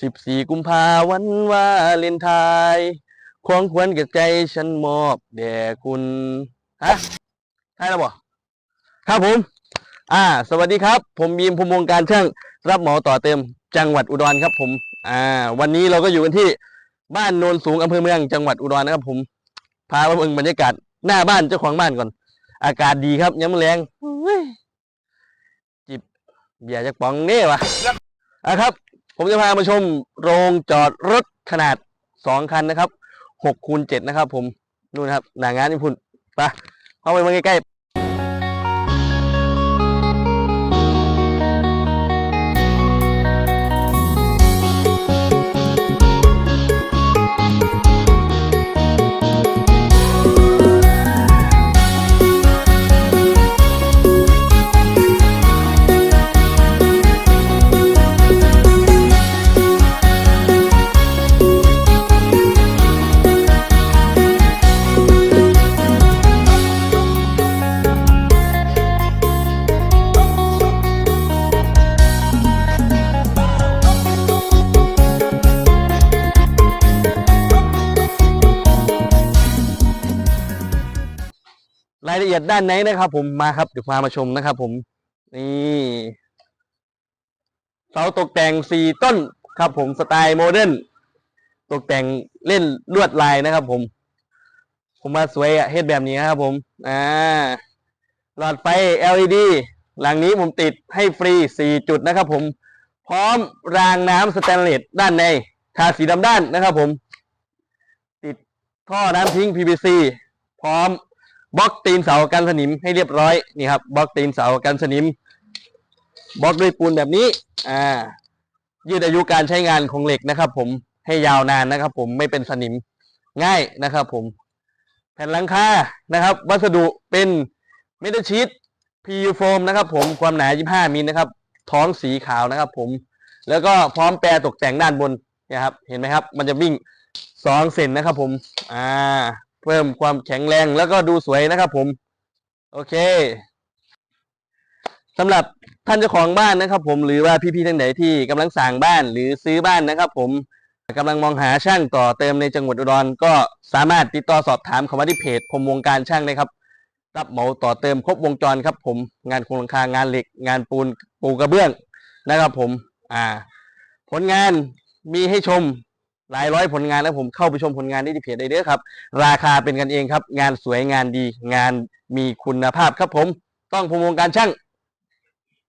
สิบสี่กุมภาวันวาเลนไทน์ควงควรกับใจฉันมอบแด่คุณ ฮะใช่แล้วบ่ครับผม อ่า สวัสดีครับ ผมบีมพรหมวงการช่าง รับเหมาต่อเติมจังหวัดอุดรครับ ผม อ่า วันนี้เราก็อยู่กันที่บ้านโนนสูงอำเภอเมืองจังหวัดอุดรนะครับ ผม พามาเบิ่งบรรยากาศหน้าบ้านเจ้าของบ้านก่อน อากาศดีครับย้ำแรงอุ้ยจิบเบียร์จากป๋องเน่วะอะครับ ผมจะพามาชมโรงจอดรถขนาดสองคันนะครับหกคูณเจ็ดนะครับผมนู่นนะครับหนางานญี่ปุ่นไปเข้าไปมาใกล้ๆ ละเอียดด้านไหนนะครับ ผมมาครับเดี๋ยวพามาชมนะครับ ผมนี่เสาตกแต่งสี่ต้นครับ ผมสไตล์โมเดิร์นตกแต่งเล่นลวดลายนะครับ ผม ผมมาสวยอะเฮ็ดแบบนี้นะครับผมอ่าหลอดไฟ LED หลังนี้ผมติดให้ฟรีสี่จุดนะครับ ผม พร้อมรางน้ำสแตนเลสด้านใน ทาสีดำด้านนะครับ ผม ติดท่อน้ำทิ้ง PVC พร้อม บล็อกตีนเสากันสนิมให้เรียบร้อยนี่ครับบล็อกตีนเสากันสนิมบล็อกด้วยปูนแบบนี้ อ่า ยืดอายุการใช้งานของเหล็กนะครับ ผมให้ยาวนานนะครับ ผมไม่เป็นสนิมง่ายนะครับ ผม แผ่นหลังคานะครับ วัสดุเป็นเมทัลชีต PU โฟมนะครับ ผมความหนา 25มิลนะครับ ท้องสีขาวนะครับ ผม แล้วก็พร้อมแปรตกแต่งด้านบนนะครับ เห็นไหมครับ มันจะวิ่งสองเซนนะครับ ผม อ่า เพิ่มความแข็งแรงแล้วก็ดูสวยนะครับผม โอเคสำหรับท่านเจ้าของบ้านนะครับ ผมหรือว่าพี่ๆท่านไหนที่กำลังสั่งบ้านหรือซื้อบ้านนะครับ ผมกำลังมองหาช่างต่อเติมในจังหวัดอุดรก็สามารถติดต่อสอบถามเข้ามาที่เพจผมวงการช่างนะครับ รับเหมาต่อเติมครบวงจรครับ ผมงานโครงหลังคางานเหล็ก งานปูนปูกระเบื้องนะครับ ผม อ่า ผลงานมีให้ชม หลายร้อยผลงานแล้วผมเข้าไปชมผลงานได้ที่เพจได้เด้อครับ ราคาเป็นกันเองครับ งานสวยงานดี งานมีคุณภาพครับผม ต้องพมวงการช่าง